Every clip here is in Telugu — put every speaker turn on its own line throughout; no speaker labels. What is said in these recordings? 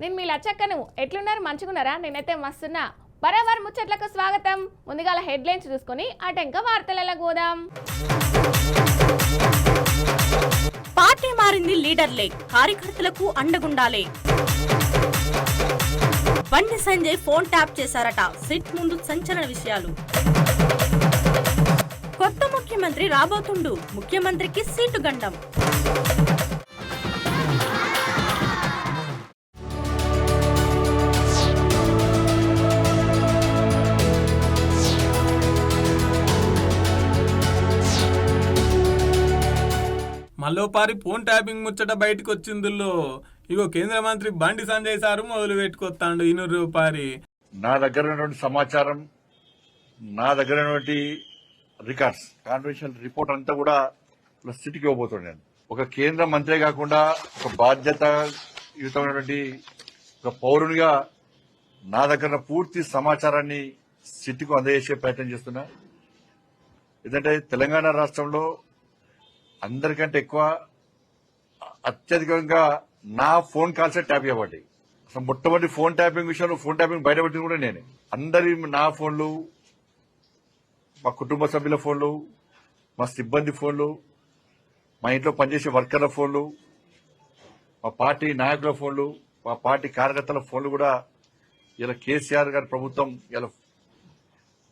నేను మీ లచ్చక్కను. ఎట్లున్నారు? మంచుకున్నారా నేనైతే మస్తున్నా. బరాబర్ ముచ్చట్లకు స్వాగతం. ముందుగా హెడ్లైన్స్ చూసుకొని అటెంక వార్తలలో గోదాం
పార్టీ మారింది లీడర్లే. కార్యకర్తలకు అండగుండాలే. బండి సంజయ్ ఫోన్ ట్యాప్ చేశారట. సిట్ ముందు సంచలన విషయాలు. కొత్త ముఖ్యమంత్రి రాబోతుండు. ముఖ్యమంత్రికి సీటు గండం.
మల్లోపారి ఫోన్ ట్యాపింగ్ ముచ్చట బయటకు వచ్చిందుల్లో ఇగో కేంద్ర మంత్రి బండి సంజయ్ సారు మొదలు పెట్టుకొస్తాడు ఇనూరు రూపారి
నా దగ్గర ఉన్నటువంటి సమాచారం నా దగ్గర ఉన్నటువంటి రికార్డ్స్ కాన్వెన్షన్ రిపోర్ట్ అంతా కూడా సిటీకి ఇవ్వబోతున్నాను నేను. ఒక కేంద్ర మంత్రి కాకుండా ఒక బాధ్యత యుతమైనటువంటి ఒక పౌరునిగా నా దగ్గర పూర్తి సమాచారాన్ని సిటీకి అందజేసే ప్రయత్నం చేస్తున్నా. ఎందుకంటే తెలంగాణ రాష్ట్రంలో అందరికంటే ఎక్కువ అత్యధికంగా నా ఫోన్ కాల్స్ ట్యాప్ చేయబడ్డాయి అసలు మొట్టమొదటి ఫోన్ ట్యాపింగ్ విషయంలో ఫోన్ ట్యాపింగ్ బయటపెట్టింది కూడా నేనే. అందరి నా ఫోన్లు మా కుటుంబ సభ్యుల ఫోన్లు మా సిబ్బంది ఫోన్లు మా ఇంట్లో పనిచేసే వర్కర్ల ఫోన్లు మా పార్టీ నాయకుల ఫోన్లు మా పార్టీ కార్యకర్తల ఫోన్లు కూడా ఇలా కేసీఆర్ గారి ప్రభుత్వం ఇలా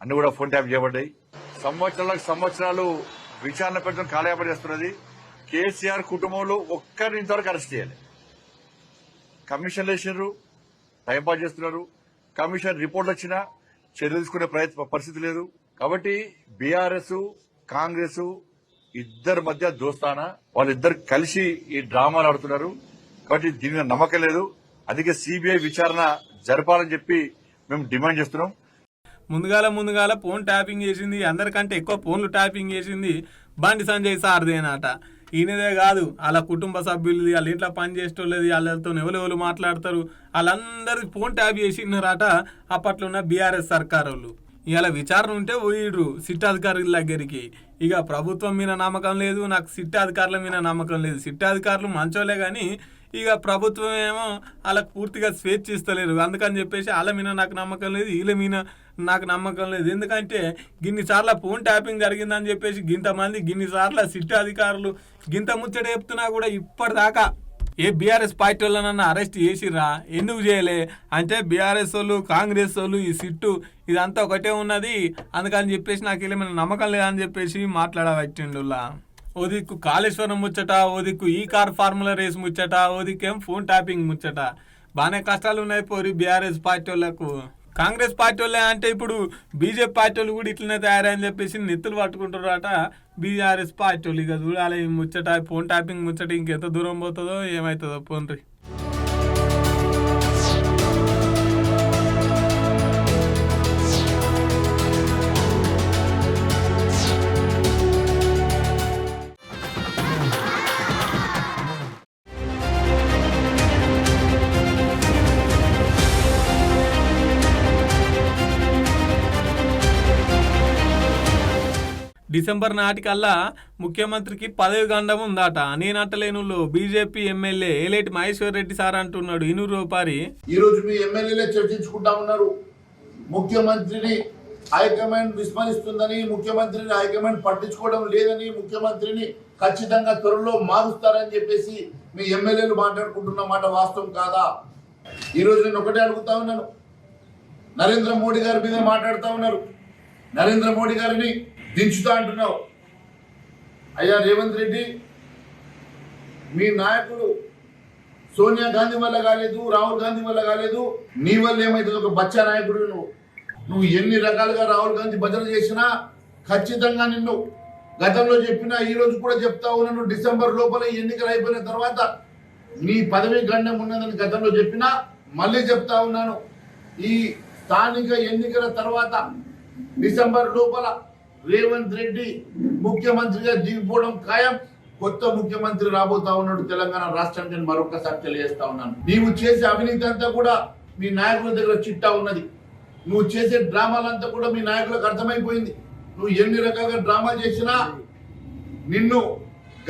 అన్ని కూడా ఫోన్ ట్యాప్ చేయబడ్డాయి. సంవత్సరాలకు సంవత్సరాలు విచారణ పెట్టడం కాలయాపన చేస్తున్నది కేసీఆర్ కుటుంబంలో ఒక్కరిని ఇంతవరకు అరెస్ట్ చేయాలి. కమిషన్లు వేసినారు టైంపాస్ చేస్తున్నారు. కమిషన్ రిపోర్ట్లు వచ్చినా చర్యలు తీసుకునే ప్రయత్న పరిస్థితి లేదు. కాబట్టి బీఆర్ఎస్ కాంగ్రెస్ ఇద్దరి మధ్య దోస్తానా? వాళ్ళిద్దరు కలిసి ఈ డ్రామాలు ఆడుతున్నారు. కాబట్టి దీని మీద నమ్మకం లేదు. అందుకే సిబిఐ విచారణ జరపాలని చెప్పి మేము డిమాండ్ చేస్తున్నాం.
ముందుగాల ముందుగాల ఫోన్ ట్యాపింగ్ చేసింది. అందరికంటే ఎక్కువ ఫోన్లు ట్యాపింగ్ చేసింది బండి సంజయ్ సార్దేనాట ఈయనదే కాదు వాళ్ళ కుటుంబ సభ్యులది వాళ్ళ ఇంట్లో పని చేసేటోళ్ళది వాళ్ళతో ఎవరెవరు మాట్లాడతారు వాళ్ళందరి ఫోన్ ట్యాప్ చేసినారట అప్పట్లో ఉన్న బీఆర్ఎస్ సర్కార్ వాళ్ళు ఇవాళ విచారణ ఉంటే పోయిడ్రు సిట్ అధికారుల దగ్గరికి. ఇక ప్రభుత్వం మీద నమ్మకం లేదు నాకు సిట్ అధికారుల మీద నమ్మకం లేదు. సిట్ అధికారులు మంచోలే కానీ ఇక ప్రభుత్వం ఏమో వాళ్ళకి పూర్తిగా స్వేచ్ఛ ఇస్తలేరు అందుకని చెప్పేసి వాళ్ళ మీద నాకు నమ్మకం లేదు వీళ్ళ మీద నాకు నమ్మకం లేదు. ఎందుకంటే గిన్నిసార్ల ఫోన్ ట్యాపింగ్ జరిగిందని చెప్పేసి గింతమంది గిన్నిసార్ల సిట్ అధికారులు గింత ముచ్చట చెప్తున్నా కూడా ఇప్పటిదాకా ఏ బీఆర్ఎస్ పార్టీ వాళ్ళనన్నా అరెస్ట్ చేసిరా ఎందుకు చేయలే? అంటే బీఆర్ఎస్ వాళ్ళు కాంగ్రెస్ వాళ్ళు ఈ సిట్టు ఇదంతా ఒకటే ఉన్నది. అందుకని చెప్పేసి నాకు ఏమైనా నమ్మకం లేదని చెప్పేసి మాట్లాడవచ్చిండులా ఓ దిక్కు కాళేశ్వరం ముచ్చట ఓ దిక్కు ఈ కార్ ఫార్ములా రేస్ ముచ్చట ఓ దిక్కేం ఫోన్ ట్యాపింగ్ ముచ్చట. బాగానే కష్టాలు ఉన్నాయి పోరి బీఆర్ఎస్ పార్టీ వాళ్ళకు కాంగ్రెస్ పార్టీ వాళ్ళే అంటే ఇప్పుడు బీజేపీ పార్టీ వాళ్ళు కూడా ఇట్లనే తయారని చెప్పేసి నెత్తులు పట్టుకుంటారట బీఆర్ఎస్ పార్టీ వాళ్ళు ఇక చూడాలి ముచ్చట ఫోన్ ట్యాపింగ్ ముచ్చట ఇంకెంత దూరం పోతుందో ఏమవుతుందో పోన్రి. డిసెంబర్ నాటికల్లా ముఖ్యమంత్రికి పదవి గండం ఉందట. నేనట్టలేనులో BJP MLA Aleti Maheshwar Reddy sir అంటున్నాడు. ఇనూరు రూపారి.
ఈ రోజు మీ ఎమ్మెల్యేలే చర్చించుకుంటా ఉన్నారు. ముఖ్యమంత్రిని హైకమాండ్ విస్మరిస్తుందని ముఖ్యమంత్రిని హైకమాండ్ పట్టించుకోవడం లేదని ముఖ్యమంత్రిని ఖచ్చితంగా త్వరలో మారుస్తారని చెప్పేసి మీ ఎమ్మెల్యేలు మాట్లాడుకుంటున్న మాట వాస్తవం కాదా? ఈ రోజు నేను ఒకటే అడుగుతా ఉన్నాను. నరేంద్ర మోడీ గారి మీద మాట్లాడుతూ ఉన్నారు. నరేంద్ర మోడీ గారిని దించుతా అంటున్నావు. అయ్యా రేవంత్ రెడ్డి మీ నాయకుడు సోనియా గాంధీ వల్ల కాలేదు రాహుల్ గాంధీ వల్ల కాలేదు నీ వల్ల ఏమైతుంది? ఒక బచ్చా నాయకుడు నువ్వు. నువ్వు ఎన్ని రకాలుగా రాహుల్ గాంధీ భజన చేసినా ఖచ్చితంగా నిన్ను గతంలో చెప్పినా ఈ రోజు కూడా చెప్తా ఉన్నాను. డిసెంబర్ లోపల ఎన్నికలు అయిపోయిన తర్వాత నీ పదవి గండం ఉన్నదని గతంలో చెప్పినా మళ్ళీ చెప్తా ఉన్నాను. ఈ స్థానిక ఎన్నికల తర్వాత డిసెంబర్ లోపల రేవంత్ రెడ్డి ముఖ్యమంత్రిగా దిగిపోవడం ఖాయం. కొత్త ముఖ్యమంత్రి రాబోతా ఉన్నాడు తెలంగాణ రాష్ట్రానికి. నేను మరొకసారి తెలియజేస్తా ఉన్నాను. నీవు చేసే అవినీతి అంతా కూడా మీ నాయకుల దగ్గర చిట్టా ఉన్నది. నువ్వు చేసే డ్రామాలంతా కూడా మీ నాయకులకు అర్థమైపోయింది. నువ్వు ఎన్ని రకాలుగా డ్రామా చేసినా నిన్ను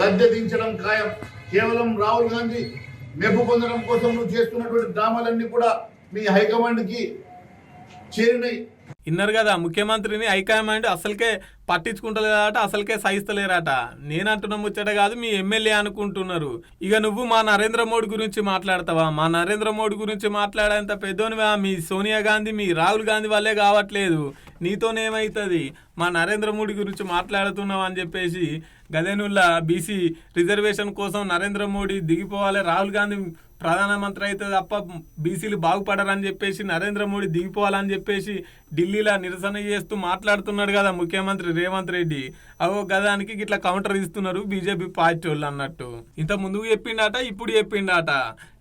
గద్దె దించడం ఖాయం. కేవలం రాహుల్ గాంధీ మెప్పు పొందడం కోసం నువ్వు చేస్తున్నటువంటి డ్రామాలన్నీ కూడా మీ హైకమాండ్కి చేరినాయి.
ఇన్నారు కదా ముఖ్యమంత్రిని హైకమాండ్ అసలుకే పట్టించుకుంటలేదట అసలుకే సహిస్తలేరట. నేనంటున్న ముచ్చట కాదు మీ ఎమ్మెల్యే అనుకుంటున్నారు. ఇక నువ్వు మా నరేంద్ర మోడీ గురించి మాట్లాడతావా? మా నరేంద్ర మోడీ గురించి మాట్లాడేంత పెద్దోనివా? మీ సోనియా గాంధీ మీ రాహుల్ గాంధీ వల్లే కావట్లేదు. నీతోనేమవుతుంది మా నరేంద్ర మోడీ గురించి మాట్లాడుతున్నావు అని చెప్పేసి గదేనుల్లా బీసీ రిజర్వేషన్ కోసం నరేంద్ర మోడీ దిగిపోవాలి రాహుల్ గాంధీ ప్రధానమంత్రి అయితే తప్ప బీసీలు బాగుపడరని చెప్పేసి నరేంద్ర మోడీ దిగిపోవాలని చెప్పేసి ఢిల్లీలో నిరసన చేస్తూ మాట్లాడుతున్నాడు కదా ముఖ్యమంత్రి రేవంత్ రెడ్డి. అవో గదానికి ఇట్లా కౌంటర్ ఇస్తున్నారు బీజేపీ పార్టీ వాళ్ళు అన్నట్టు. ఇంత ముందుకు చెప్పిండట ఇప్పుడు చెప్పిండట.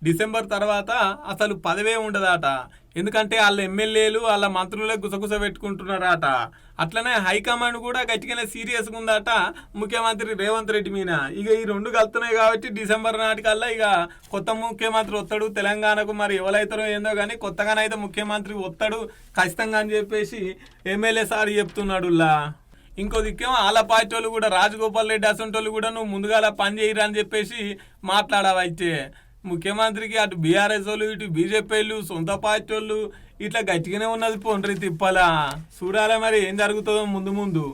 డిసెంబర్ తర్వాత అసలు పదవే ఉండదట. ఎందుకంటే వాళ్ళ ఎమ్మెల్యేలు వాళ్ళ మంత్రులే గుసగుస పెట్టుకుంటున్నారట. అట్లనే హైకమాండ్ కూడా గట్టిగానే సీరియస్గా ఉందట ముఖ్యమంత్రి రేవంత్ రెడ్డి మీద. ఇక ఈ రెండు కలుతున్నాయి కాబట్టి డిసెంబర్ నాటికల్లా ఇక కొత్త ముఖ్యమంత్రి వస్తాడు. తెలంగాణకు మరి ఎవరైతారో ఏందో కానీ కొత్తగానైతే ముఖ్యమంత్రి వస్తాడు ఖచ్చితంగా అని చెప్పేసి ఎమ్మెల్యే సార్ చెప్తున్నాడులా ఇంకో దిక్కేమో వాళ్ళ పార్టీ వాళ్ళు కూడా రాజగోపాల్ రెడ్డి అసంటోళ్ళు కూడా నువ్వు ముందుగా పని చేయరా అని చెప్పేసి మాట్లాడవైతే. ముఖ్యమంత్రికి అటు బీఆర్ఎస్ వాళ్ళు ఇటు బీజేపీ వాళ్ళు సొంత పార్టీ వాళ్ళు ఇట్లా గట్టిగానే ఉన్నది పోండ్రి తిప్పలా? చూడాలి మరి ఏం జరుగుతుందో ముందు ముందు.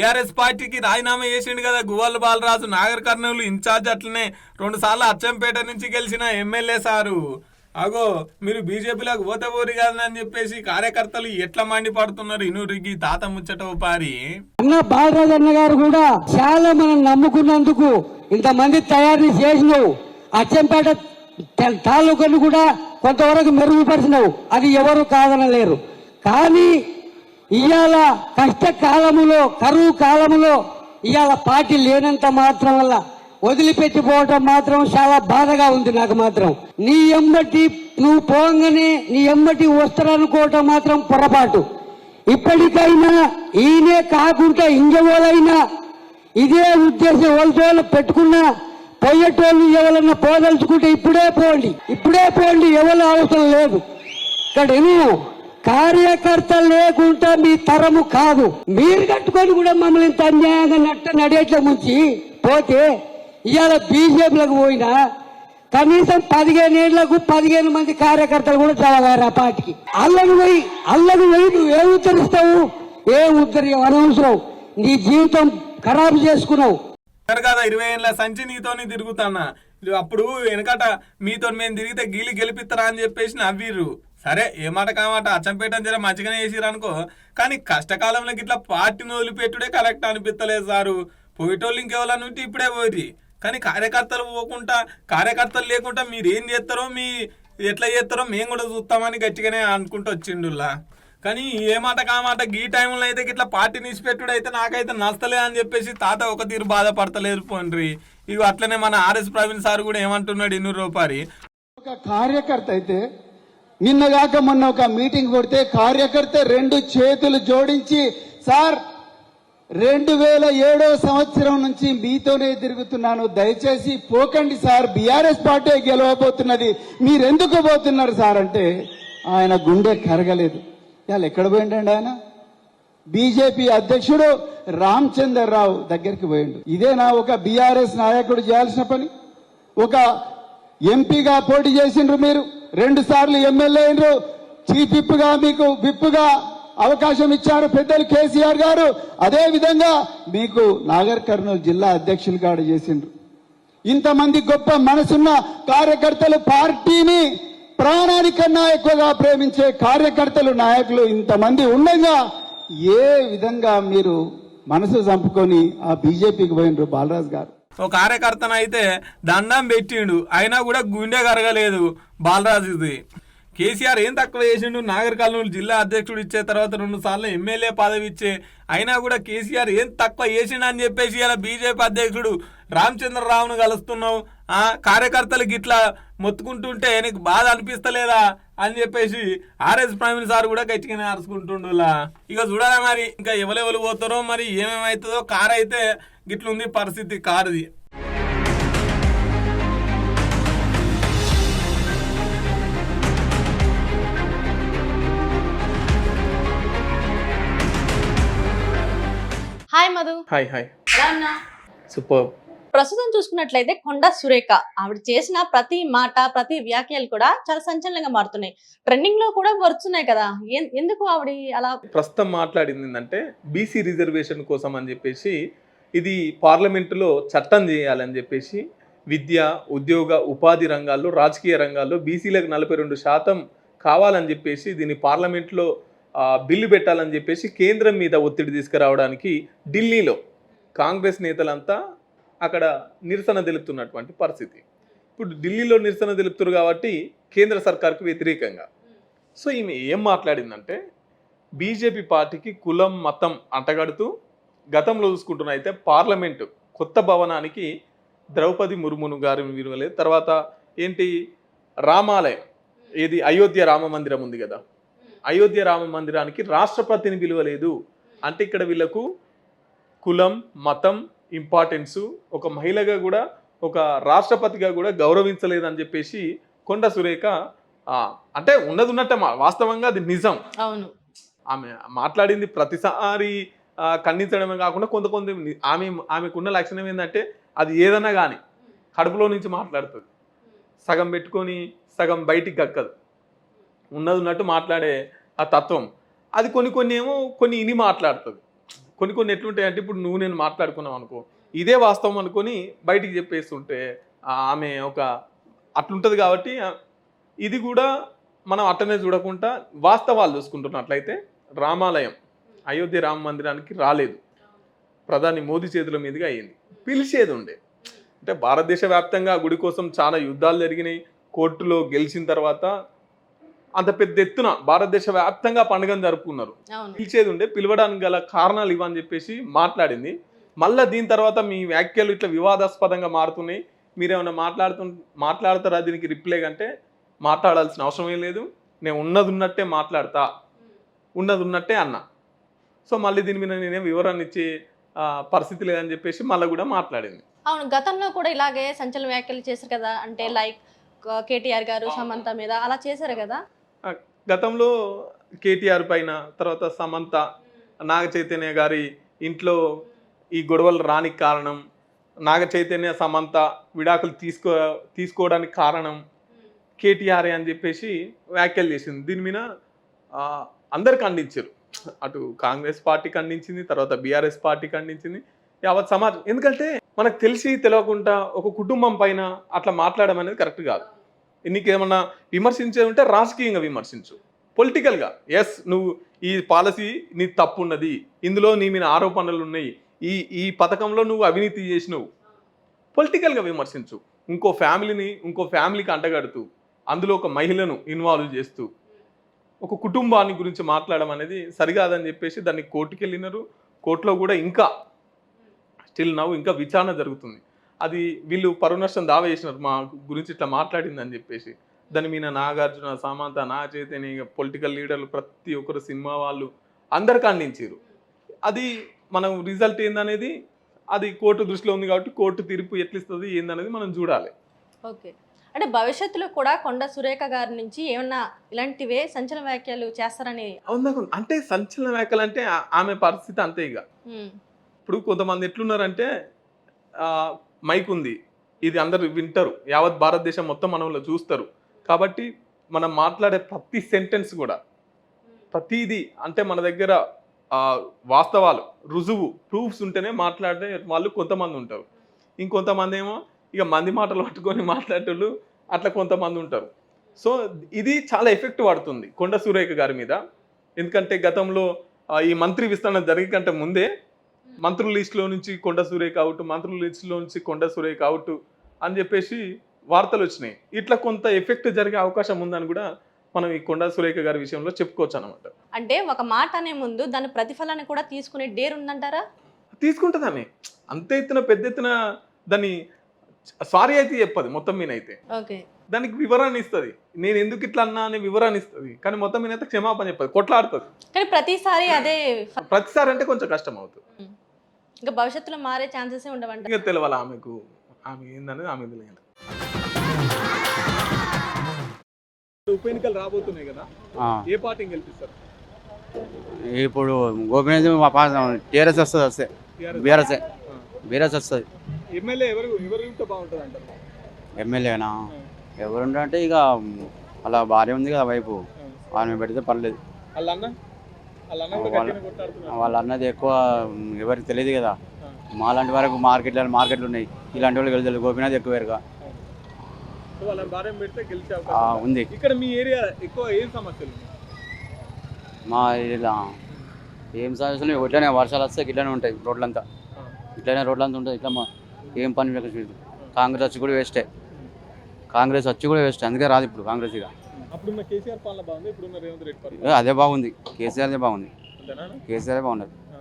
బీఆర్ఎస్ పార్టీకి రాజీనామా చేసిండు కదా గువ్వల బాలరాజు. నాగర్ కర్నూలు ఇన్ఛార్జ్ అట్లనే రెండు సార్లు అచ్చంపేట నుంచి గెలిచిన ఎమ్మెల్యే సారు. అగో మీరు బీజేపీలోకి పోతే పోరు అని చెప్పేసి కార్యకర్తలు ఎట్లా మండిపడుతున్నారు ఇనురికి తాత ముచ్చట పారి
అన్న బాలరాజు అన్న గారు కూడా చాలా మనం నమ్ముకున్నందుకు ఇంతమంది తయారు చేసినావు అచ్చంపేట తాలూకాను కూడా కొంతవరకు మెరుగుపరిచినావు. అది ఎవరు కాదనలేరు. కానీ ఇవాళ కష్టకాలములో కరువు కాలములో ఇవాళ పార్టీ లేనంత మాత్రం వల్ల వదిలిపెట్టిపోవటం మాత్రం చాలా బాధగా ఉంది నాకు మాత్రం. నీ ఎమ్మటి నువ్వు పోగానే నీ ఎమ్మటి వస్తారనుకోవటం మాత్రం పొరపాటు. ఇప్పటికైనా ఈయనే కాకుండా ఇంకెవరైనా ఇదే ఉద్దేశం వాళ్ళతో పెట్టుకున్నా పోయేటోళ్ళు ఎవరన్నా పోదలుచుకుంటే ఇప్పుడే పోండి. ఇప్పుడే పోండి ఎవరు అవసరం లేదు. ఇక్కడ విను కార్యకర్త లేకుండా మీ తరము కాదు. మీరు కట్టుకొని కూడా మమ్మల్ని ఇంత అన్యాయంగా నట్ట నడేట్ల ముంచి పోతే ఇవాళ బీజేపీలకు పోయినా కనీసం పదిహేను ఏళ్ళకు పదిహేను మంది కార్యకర్తలు కూడా చదవారు ఆ పార్టీకి. అల్లకు పోయి అల్లకు పోయి నువ్వు ఉద్ధరిస్తావు? ఏం ఉద్ధరి అనవసరం. నీ జీవితం ఖరాబు చేసుకున్నావు.
కదా ఇరవై ఏళ్ళ సంచి నీతోని తిరుగుతానా? అప్పుడు వెనకట మీతో మేము తిరిగితే గీలి గెలిపిస్తారా అని చెప్పేసి నవ్విర్రు. సరే ఏ మాట కామాట అచ్చంపేట జర మంచిగానే చేసిరు అనుకో కానీ కష్టకాలంలో ఇట్లా పార్టీని వదిలిపెట్టుడే కరెక్ట్ అనిపిస్తలేదు సారు. పోయేటోళ్ళు ఇంకెవరన్నా ఉంటే ఇప్పుడే పోయి కానీ కార్యకర్తలు పోకుండా కార్యకర్తలు లేకుండా మీరు ఏం చేస్తారో మీ ఎట్లా చేస్తారో మేము కూడా చూస్తామని గట్టిగానే అనుకుంటూ వచ్చిండులా కానీ ఏ మాట కామాట ఈ టైంలో అయితే ఇట్లా పార్టీ నిలిచిపెట్టుడు అయితే నాకైతే నచ్చలేదు అని చెప్పేసి తాత ఒక తీరు బాధపడతలేదు పోండ్రి ఇవి అట్లనే మన ఆర్ఎస్ ప్రవీణ్ సార్ కూడా ఏమంటున్నాడు ఇన్నూరు రూపాయి
ఒక కార్యకర్త అయితే నిన్నగాక మొన్న ఒక మీటింగ్ కొడితే కార్యకర్త రెండు చేతులు జోడించి సార్ రెండు వేల ఏడో సంవత్సరం నుంచి మీతోనే తిరుగుతున్నాను. దయచేసి పోకండి సార్. బీఆర్ఎస్ పార్టీ గెలవబోతున్నది. మీరెందుకు పోతున్నారు సార్? అంటే ఆయన గుండె కరగలేదు. ఇవాళ ఎక్కడ పోయిండండి ఆయన? బీజేపీ అధ్యక్షుడు రామచందర్ రావు దగ్గరికి పోయిండు. ఇదేనా ఒక బీఆర్ఎస్ నాయకుడు చేయాల్సిన పని? ఒక ఎంపీగా పోటీ చేసిండ్రు మీరు? రెండు సార్లు ఎమ్మెల్యే అయినరు. చీఫ్ విప్గా మీకు విప్పుగా అవకాశం ఇచ్చారు పెద్దలు కేసీఆర్ గారు. అదే విధంగా మీకు నాగర్ కర్నూలు జిల్లా అధ్యక్షులుగా చేసిండ్రు. ఇంతమంది గొప్ప మనసున్న కార్యకర్తలు పార్టీని ప్రాణానికన్నా ఎక్కువగా ప్రేమించే కార్యకర్తలు నాయకులు ఇంతమంది ఉండగా ఏ విధంగా మీరు మనసు చంపుకొని ఆ బీజేపీకి పోయినరు బాలరాజ్ గారు?
ఓ కార్యకర్తను అయితే దండం పెట్టిండు. అయినా కూడా గుండె కరగలేదు బాలరాజుది. కేసీఆర్ ఏం తక్కువ చేసిండు? నాగర్ కర్నూలు జిల్లా అధ్యక్షుడు ఇచ్చే తర్వాత రెండు సార్లు ఎమ్మెల్యే పదవి ఇచ్చే. అయినా కూడా కేసీఆర్ ఏం తక్కువ చేసిండు అని చెప్పేసి ఇలా బీజేపీ అధ్యక్షుడు
రామచంద్రరావును కలుస్తున్నావు. ఆ కార్యకర్తలకు ఇట్లా మొత్తుకుంటుంటే నీకు బాధ అనిపిస్తలేదా అని చెప్పేసి ఆర్ఎస్ ప్రవీణ్ సార్ కూడా గట్టిగానే అరుచుకుంటుండులా. ఇక చూడాలా మరి ఇంకా ఎవరెవరు పోతారో మరి ఏమేమవుతుందో కార్ అయితే గిట్లుంది పరిస్థితి కారుది.
Hi Madhu.
Hi hi. Super.
ప్రస్తుతం చూసుకున్నట్లయితే కొండ సురేఖ ఆవిడ చేసిన ప్రతి మాట ప్రతి వ్యాఖ్యలు కూడా చాలా సంచలనంగా మారుతున్నాయి. ట్రెండింగ్లో కూడా వరుతున్నాయి కదా. ఎందుకు ఆవిడ అలా?
ప్రస్తుతం మాట్లాడింది ఏంటంటే బీసీ రిజర్వేషన్ కోసం అని చెప్పేసి ఇది పార్లమెంటులో చట్టం చేయాలని చెప్పేసి విద్య ఉద్యోగ ఉపాధి రంగాల్లో రాజకీయ రంగాల్లో బీసీలకు నలభై రెండు శాతం కావాలని చెప్పేసి దీన్ని పార్లమెంట్లో బిల్లు పెట్టాలని చెప్పేసి కేంద్రం మీద ఒత్తిడి తీసుకురావడానికి ఢిల్లీలో కాంగ్రెస్ నేతలంతా అక్కడ నిరసన తెలుపుతున్నటువంటి పరిస్థితి. ఇప్పుడు ఢిల్లీలో నిరసన తెలుపుతారు కాబట్టి కేంద్ర సర్కార్కు వ్యతిరేకంగా. సో ఈమె ఏం మాట్లాడిందంటే బీజేపీ పార్టీకి కులం మతం అంటగడుతూ గతంలో చూసుకుంటున్న అయితే పార్లమెంటు కొత్త భవనానికి ద్రౌపది ముర్మును గారిని విలువలేదు తర్వాత ఏంటి? రామాలయం. ఏది? అయోధ్య రామ మందిరం ఉంది కదా. అయోధ్య రామ మందిరానికి రాష్ట్రపతిని పిలువలేదు అంటే ఇక్కడ వీళ్ళకు కులం మతం ఇంపార్టెన్స్ ఒక మహిళగా కూడా ఒక రాష్ట్రపతిగా కూడా గౌరవించలేదని చెప్పేసి కొండ సురేఖ అంటే ఉన్నది ఉన్నట్టే వాస్తవంగా అది నిజం.
అవును.
ఆమె మాట్లాడింది ప్రతిసారి ఖండించడమే కాకుండా కొంత కొంత ఆమె ఆమెకున్న లక్షణం ఏంటంటే అది ఏదన్నా కానీ కడుపులో నుంచి మాట్లాడుతుంది. సగం పెట్టుకొని సగం బయటికి గక్కదు. ఉన్నది ఉన్నట్టు మాట్లాడే ఆ తత్వం. అది కొన్ని కొన్ని ఏమో కొన్ని ఇని మాట్లాడుతుంది. కొన్ని కొన్ని ఎట్లుంటాయంటే ఇప్పుడు నువ్వు నేను మాట్లాడుకున్నాం అనుకో ఇదే వాస్తవం అనుకొని బయటికి చెప్పేస్తుంటే ఆమె ఒక అట్లుంటుంది కాబట్టి ఇది కూడా మనం అట్టనే చూడకుండా వాస్తవాలు చూసుకుంటున్నట్లయితే రామాలయం అయోధ్య రామ మందిరానికి రాలేదు. ప్రధాని మోదీ చేతుల మీదుగా అయ్యింది. పిలిచేది ఉండే. అంటే భారతదేశ వ్యాప్తంగా గుడి కోసం చాలా యుద్ధాలు జరిగినాయి. కోర్టులో గెలిచిన తర్వాత అంత పెద్ద ఎత్తున భారతదేశ వ్యాప్తంగా పండుగను జరుపుకున్నారు. పిలిచేది ఉండే పిలవడానికి గల కారణాలు ఇవని చెప్పేసి మాట్లాడింది. మళ్ళా దీని తర్వాత మీ వ్యాఖ్యలు ఇట్లా వివాదాస్పదంగా మారుతున్నాయి. మీరేమైనా మాట్లాడుతు మాట్లాడతారా దీనికి రిప్లై అంటే మాట్లాడాల్సిన అవసరం ఏం లేదు. నేను ఉన్నది ఉన్నట్టే మాట్లాడతా. ఉన్నది ఉన్నట్టే అన్న. సో మళ్ళీ దీని మీద నేనేం వివరణ ఇచ్చే పరిస్థితి లేదని చెప్పేసి మళ్ళీ కూడా మాట్లాడింది.
అవును గతంలో కూడా ఇలాగే సంచలన వ్యాఖ్యలు చేశారు కదా అంటే లైక్ కేటీఆర్ గారు సమంత మీద అలా చేశారు కదా?
గతంలో కేటీఆర్ పైన తర్వాత సమంత నాగ చైతన్య గారి ఇంట్లో ఈ గొడవలు రానికి కారణం నాగ చైతన్య సమంత విడాకులు తీసుకో తీసుకోవడానికి కారణం కేటీఆర్ అని చెప్పేసి వ్యాఖ్యలు చేసింది. దీని మీద అందరు ఖండించారు. అటు కాంగ్రెస్ పార్టీ ఖండించింది తర్వాత బీఆర్ఎస్ పార్టీ ఖండించింది. యావత్ సమాజం ఎందుకంటే మనకు తెలిసి తెలియకుండా ఒక కుటుంబం పైన అట్లా మాట్లాడడం అనేది కరెక్ట్ కాదు. నీకేమన్నా విమర్శించే ఉంటే రాజకీయంగా విమర్శించు. పొలిటికల్గా ఎస్ నువ్వు ఈ పాలసీ నీ తప్పు ఉన్నది ఇందులో నీ మీద ఆరోపణలు ఉన్నాయి ఈ ఈ పథకంలో నువ్వు అవినీతి చేసినవు. పొలిటికల్గా విమర్శించు. ఇంకో ఫ్యామిలీని ఇంకో ఫ్యామిలీకి అంటగడుతూ అందులో ఒక మహిళను ఇన్వాల్వ్ చేస్తూ ఒక కుటుంబాన్ని గురించి మాట్లాడడం అనేది సరికాదని చెప్పేసి దాన్ని కోర్టుకి వెళ్ళినారు కోర్టులో కూడా ఇంకా స్టిల్ నవ్వు ఇంకా విచారణ జరుగుతుంది. అది వీళ్ళు పరునష్టం దావా చేసినారు మా గురించి ఇట్లా మాట్లాడిందని చెప్పేసి. దాని మీద నాగార్జున సామంత నా చైతన్య పొలిటికల్ లీడర్లు ప్రతి ఒక్కరు సినిమా వాళ్ళు అందరు ఖండించారు అది మనం రిజల్ట్ ఏందనేది అది కోర్టు దృష్టిలో ఉంది కాబట్టి కోర్టు తీర్పు ఎట్లిస్తుంది ఏందనేది మనం చూడాలి.
ఓకే. అంటే భవిష్యత్తులో కూడా కొండ సురేఖ గారి నుంచి ఏమన్నా ఇలాంటివే సంచలన వ్యాఖ్యలు చేస్తారని
అవునా అంటే సంచలన వ్యాఖ్యలు అంటే ఆమె పరిస్థితి అంతే ఇక. ఇప్పుడు కొంతమంది ఎట్లున్నారంటే మైక్ ఉంది. ఇది అందరు వింటారు. యావత్ భారతదేశం మొత్తం మనలో చూస్తారు. కాబట్టి మనం మాట్లాడే ప్రతి సెంటెన్స్ కూడా ప్రతిదీ అంటే మన దగ్గర వాస్తవాలు రుజువు ప్రూఫ్స్ ఉంటేనే మాట్లాడే వాళ్ళు కొంతమంది ఉంటారు. ఇంకొంతమంది ఏమో ఇక మంది మాటలు పట్టుకొని మాట్లాడేటోళ్ళు అట్లా కొంతమంది ఉంటారు. సో ఇది చాలా ఎఫెక్ట్ పడుతుంది కొండ సురేఖ గారి మీద. ఎందుకంటే గతంలో ఈ మంత్రి విస్తరణ జరిగే కంటే ముందే మంత్రుల లిస్టులో నుంచి కొండ సురేఖ అవుట్ మంత్రుల లిస్టులో నుంచి కొండ సురేఖ అవుట్ అని చెప్పేసి వార్తలు వచ్చినాయి. ఇట్లా కొంత ఎఫెక్ట్ జరిగే అవకాశం ఉందని కూడా మనం ఈ కొండ సురేఖ గారి విషయంలో చెప్పుకోవచ్చు అనమాట
అంటే ఒక మాట అనే ముందు దాని ప్రతిఫలాన్ని కూడా తీసుకునే డేర్ ఉందంటారా?
తీసుకుంటుందని అంత ఎత్తున పెద్ద ఎత్తున దాన్ని సారీ అయితే చెప్పదు మొత్తం మీద అయితే.
ఓకే.
దానికి వివరణ ఇస్తుంది. నేను ఎందుకు ఇట్లా అన్నా అని వివరణ ఇస్తుంది. కానీ మొత్తం మీద అయితే క్షమాపణ చెప్పదు కొట్లాడుతుంది.
కానీ ప్రతిసారి అదే
ప్రతిసారి అంటే కొంచెం కష్టం అవుతుంది
ఇంకా భవిష్యత్తులో మారే ఛాన్సెస్ ఉండవంట.
ఇంకా తెలవాలి ఆమెకు? ఆమె ఏందనేది ఆమె తెలియాలి ఉప ఎన్నికలు రాబోతున్నాయి కదా ఏ పార్టీని గెలిపిస్తారు?
ఇప్పుడు గోపినాథ్ మా పాత టీఆర్ఎస్ వస్తుంది వస్తే. బీఆర్ఎస్ బీఆర్ఎస్ వస్తుంది.
ఎమ్మెల్యే ఎవరు ఎవరు ఉంటే బాగుంటుంది అంటారు?
ఎమ్మెల్యేనా? ఎవరుంటే ఇక అలా భార్య ఉంది కదా వైపు. ఆమె పెడితే పర్లేదు.
వాళ్ళ
అన్నది ఎక్కువ ఎవరికి తెలియదు కదా. మాలాంటి వరకు మార్కెట్లు మార్కెట్లు ఉన్నాయి. ఇలాంటి వాళ్ళు వెళ్తారు గోపినాథ్ ఎక్కువ
వాళ్ళని
ఉంది.
ఇక్కడ మీ ఏరియా ఎక్కువ ఏం సమస్యలు ఉన్నాయి?
మా ఇలా ఏం సమస్యలు ఇట్లనే వర్షాలు వస్తే ఇట్లనే ఉంటాయి రోడ్లంతా. ఇట్లనే రోడ్లంతా ఉంటుంది ఇట్లా మా ఏం పని లేక కాంగ్రెస్ వచ్చి కూడా వేస్టే కాంగ్రెస్ వచ్చి కూడా వేస్ట్ అందుకే రాదు ఇప్పుడు కాంగ్రెస్ ఇక.
కేసీఆర్
అదే బాగుంది. కేసీఆర్దే బాగుంది. కేసీఆర్ బాగున్నది
ఆ.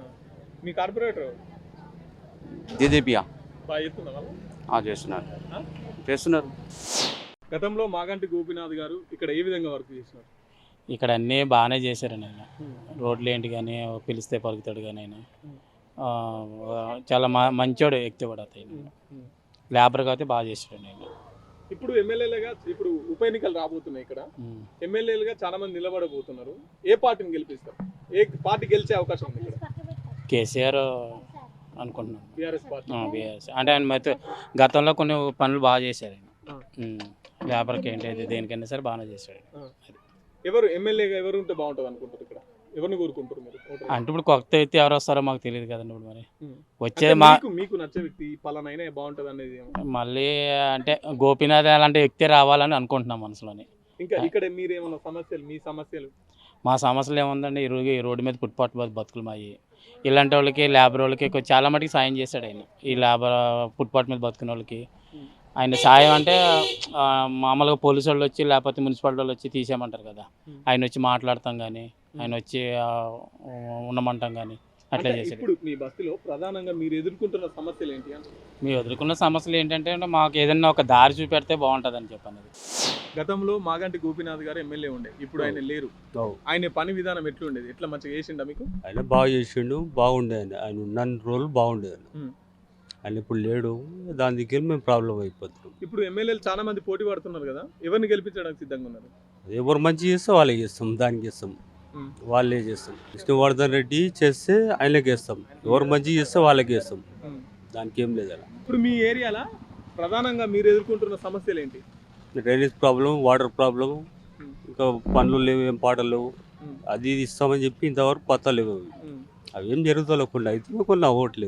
మీ కార్పొరేటర్?
చేస్తున్నారు? చేస్తున్నారు.
గతంలో మాగంటి గోపీనాథ్ గారు ఇక్కడ ఏ విధంగా వర్క్ చేసినారు?
ఇక్కడ అన్నీ బాగానే చేశారండి ఆయన రోడ్లు ఏంటి కానీ పిలిస్తే పలుకుతాడు కానీ ఆయన. చాలా మ మంచోడు వ్యక్తి కూడా అతను. లేబర్గా అయితే బాగా చేశాడు ఆయన.
ఇప్పుడు ఎమ్మెల్యేలుగా ఇప్పుడు ఉప ఎన్నికలు రాబోతున్నాయి ఇక్కడ. ఎమ్మెల్యేలుగా చాలా మంది నిలబడబోతున్నారు. ఏ పార్టీని గెలిపిస్తారు? ఏ పార్టీ గెలిచే అవకాశం ఉంది ఇక్కడ?
కేసీఆర్ అనుకుంటున్నాను.
TRS party.
అంటే ఆయన మరి గతంలో కొన్ని పనులు బాగా చేశారు ఆయన. లేబర్కి ఏంటి దేనికైనా సరే బాగానే చేశాడు
ఎవరు ఎమ్మెల్యేగా ఎవరు ఉంటే బాగుంటుంది అనుకుంటారు ఇక్కడ? ఎవరిని కోరుకుంటారు మీరు?
అంటే ఇప్పుడు కొత్త వ్యక్తి ఎవరు వస్తారో మాకు తెలియదు కదండి ఇప్పుడు మరి. వచ్చేది మా
మీకు మీకు నచ్చే వ్యక్తి పలానైనా బాగుంటుంది అనేది.
మళ్ళీ అంటే గోపీనాథ్ అలాంటి వ్యక్తి రావాలని అనుకుంటున్నాం మనసులోని.
ఇంకా ఇక్కడ మీరేమన్నా సమస్యలు మీ సమస్యలు?
మా సమస్యలు ఏముందండి? ఈ రోజు ఈ రోడ్డు మీద ఫుట్పాత్ బతు- బతుకులు మాయి. ఇలాంటి వాళ్ళకి లేబర్ వాళ్ళకి చాలా మటుకు సాయం చేశాడు ఆయన. ఈ లేబర్ ఫుట్పాత్ మీద బతుకున్న వాళ్ళకి. ఆయన సాయం అంటే మామూలుగా పోలీసు వాళ్ళు వచ్చి లేకపోతే మున్సిపాలిటీ వాళ్ళు వచ్చి తీసేయమంటారు కదా. ఆయన వచ్చి మాట్లాడతాం కానీ ఆయన వచ్చి ఉండమంటాం కానీ అట్లా
అంటే
చేశాడు.
ఇప్పుడు మీ బస్సులో ప్రధానంగా మీరు ఎదుర్కొంటున్న సమస్యలు ఏంటి
మేము ఎదుర్కొన్న సమస్యలు ఏంటంటే అంటే మాకు ఏదైనా ఒక దారి చూపెడితే బాగుంటుందని చెప్పి
గతంలో మాగంటి గోపీనాథ్ గారు ఎమ్మెల్యే ఉండే. ఇప్పుడు ఆయన లేరు. ఆయన పని విధానం ఎట్లుండేది? ఎట్లా మంచిగా చేసిండా మీకు?
ఆయన బాగా చేసిండు బాగుండే ఆయన ఆయన ఉన్న రోజులు బాగుండే ఆయన ఇప్పుడు లేడు. దాని దగ్గర మేము ప్రాబ్లం అయిపోతున్నాం.
ఇప్పుడు ఎమ్మెల్యేలు చాలా మంది పోటీ పడుతున్నారు కదా. ఎవరిని గెలిపించడానికి సిద్ధంగా ఉన్నారు?
ఎవరు మంచి చేస్తే వాళ్ళకి చేస్తాం దానికి ఇస్తాం. వాళ్ళే చేస్తాం విష్ణువర్ధన్ రెడ్డి చేస్తే ఆయనకి ఇస్తాం ఎవరు మంచి చేస్తే వాళ్ళకి
ఉమ్.
దానికి ఏం లేదు అలా.
ఇప్పుడు మీ ఏరియాలో ప్రధానంగా మీరు ఎదుర్కొంటున్న సమస్యలు ఏంటి?
Drainage problem water problem. ఇంకా పనులు లేవు ఏం పాటలు లేవు. అది ఇది ఇస్తామని చెప్పి ఇంతవరకు పత్తా లేవు అవి. ఏం జరుగుతా లేకుండా అయితే కొన్ని అవ్వట్లేదు